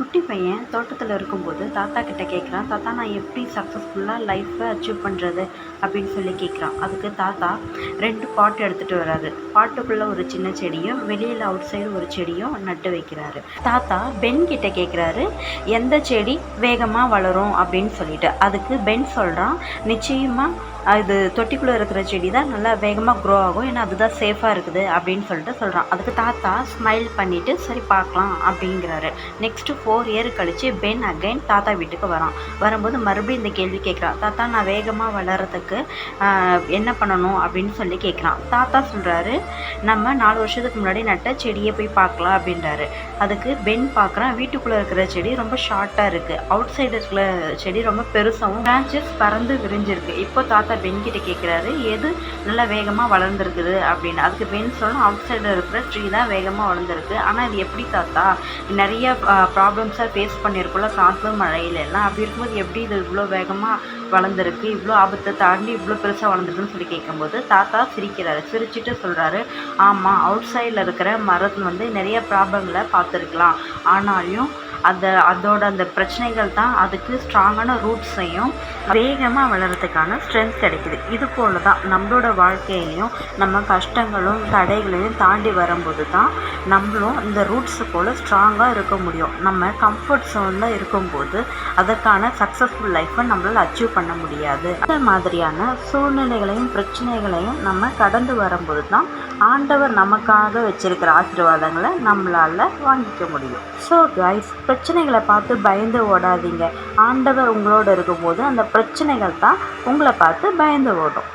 குட்டி பையன் தோட்டத்தில் இருக்கும்போது தாத்தா கிட்ட கேட்குறான் தாத்தா நான் எப்படி சக்ஸஸ்ஃபுல்லாக லைஃப்பை அச்சீவ் பண்ணுறது அப்படின்னு சொல்லி கேட்குறான் அதுக்கு தாத்தா ரெண்டு பாட்டு எடுத்துகிட்டு வராரு. பாட்டுக்குள்ளே ஒரு சின்ன செடியும் வெளியில் அவுட் சைடு ஒரு செடியும் நட்டு வைக்கிறாரு. தாத்தா பென் கிட்ட கேட்குறாரு எந்த செடி வேகமாக வளரும்? அப்படின்னு சொல்லிட்டு. அதுக்கு பென் சொல்கிறான் நிச்சயமாக இது தொட்டிக்குள்ளே இருக்கிற செடி தான் நல்லா வேகமாக க்ரோ ஆகும். ஏன்னா அதுதான் சேஃபாக இருக்குது. அப்படின்னு சொல்லிட்டு சொல்கிறான் அதுக்கு தாத்தா ஸ்மைல் பண்ணிவிட்டு சரி பார்க்கலாம். அப்படிங்கிறாரு. நெக்ஸ்ட்டு ஃபோர் இயர் கழித்து பென் அகைன் தாத்தா வீட்டுக்கு வரான். வரும்போது மறுபடியும் இந்த கேள்வி கேட்குறான். தாத்தா நான் வேகமாக வளர்கிறதுக்கு என்ன பண்ணணும்? அப்படின்னு சொல்லி கேட்குறான். தாத்தா சொல்கிறாரு நம்ம நாலு வருஷத்துக்கு முன்னாடி நட்ட செடியை போய் பார்க்கலாம் அப்படின்றாரு. அதுக்கு பென் பார்க்குறான் வீட்டுக்குள்ளே இருக்கிற செடி ரொம்ப ஷார்ட்டாக இருக்குது அவுட் சைடு இருக்கிற செடி ரொம்ப பெருசாகவும் பிரான்ச்சஸ் பறந்து விரிஞ்சிருக்கு. இப்போ தாத்தா பென் கிட்ட கேட்குறாரு எது நல்லா வேகமாக வளர்ந்துருக்குது? அப்படின்னு. அதுக்கு பென் சொல்லணும் அவுட் சைடில் இருக்கிற ட்ரீ தான் வேகமாக வளர்ந்துருக்கு. ஆனால் இது எப்படி தாத்தா? நிறைய ப்ராப்ளம்ஸாக ஃபேஸ் பண்ணியிருக்கோம்ல காற்று மழையில எல்லாம் அப்படி இருக்கும்போது எப்படி இது இவ்வளோ வேகமாக வளர்ந்துருக்கு? இவ்வளோ ஆபத்தை தாண்டி இவ்வளோ பெருசாக வளர்ந்துருக்குன்னு சொல்லி கேட்கும்போது தாத்தா சிரிக்கிறாரு. சிரிச்சுட்டு சொல்கிறாரு ஆமாம் அவுட் சைடில் இருக்கிற மரத்தில் வந்து நிறைய ப்ராப்ளங்களை பார்த்துருக்கலாம். ஆனாலும் அந்த அதோட அந்த பிரச்சனைகள் தான் அதுக்கு ஸ்ட்ராங்கான ரூட்ஸையும் வேகமாக வளர்கிறதுக்கான ஸ்ட்ரென்த் கிடைக்குது. இது போல தான் நம்மளோட வாழ்க்கையிலையும் நம்ம கஷ்டங்களும் தடைகளையும் தாண்டி வரும்போது தான் நம்மளும் இந்த ரூட்ஸ் போல் ஸ்ட்ராங்காக இருக்க முடியும். நம்ம கம்ஃபர்ட் ஜோனில் இருக்கும்போது அதற்கான சக்ஸஸ்ஃபுல் லைஃப்பை நம்மளால் அச்சீவ் பண்ண முடியாது. அந்த மாதிரியான சூழ்நிலைகளையும் பிரச்சனைகளையும் நம்ம கடந்து வரும்போது தான் ஆண்டவர் நமக்காக வச்சிருக்கிற ஆசீர்வாதங்களை நம்மளால் வாங்கிக்க முடியும். ஸோ கைஸ் பிரச்சனைகளை பார்த்து பயந்து ஓடாதீங்க. ஆண்டவர் உங்களோட இருக்கும்போது அந்த பிரச்சனைகள் தான் உங்களை பார்த்து பயந்து ஓடும்.